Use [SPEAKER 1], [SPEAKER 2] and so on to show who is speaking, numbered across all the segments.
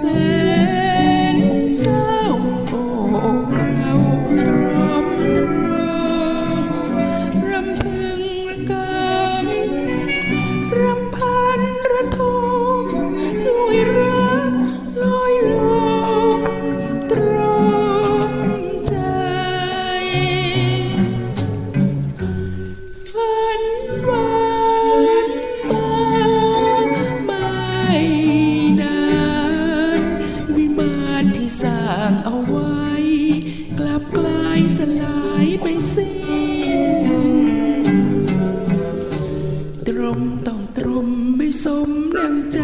[SPEAKER 1] แที่สร้างเอาไว้ กลับกลายสลายไปสิ้น ตรมต้องตรมไม่สมดังใจ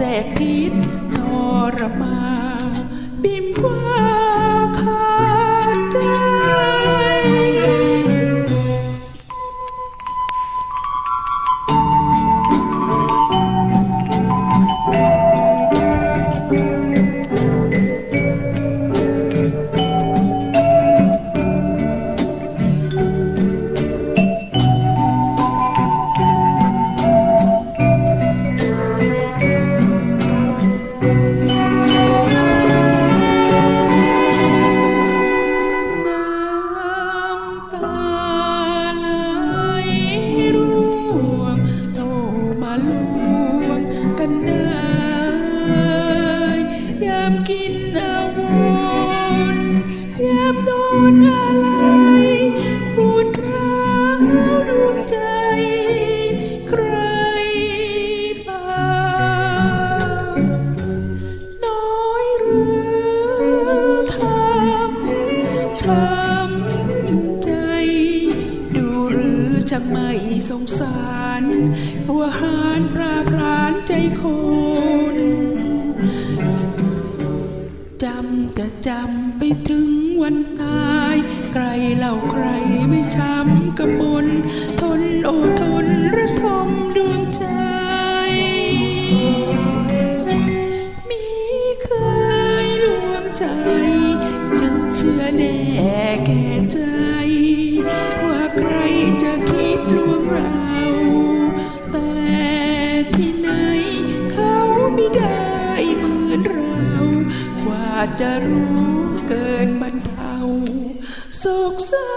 [SPEAKER 1] แสกพิษทรมาบิมว่า นอาวรยามนอนอะไรปวดร้าวดวงใจ ใครบ้างน้อยหรือทำช้ำใจ ดูหรือจะไม่สงสาร ว่าหารพราพรานใจคน จะจำไปถึงวันตาย ใครเล่าใครไม่ช้ำกระมนทนโอทนระทมดวงใจ มีเคยลวงใจ จึงเชื่อแน่ จะรู้เกินบรรเทาสุขเศร้า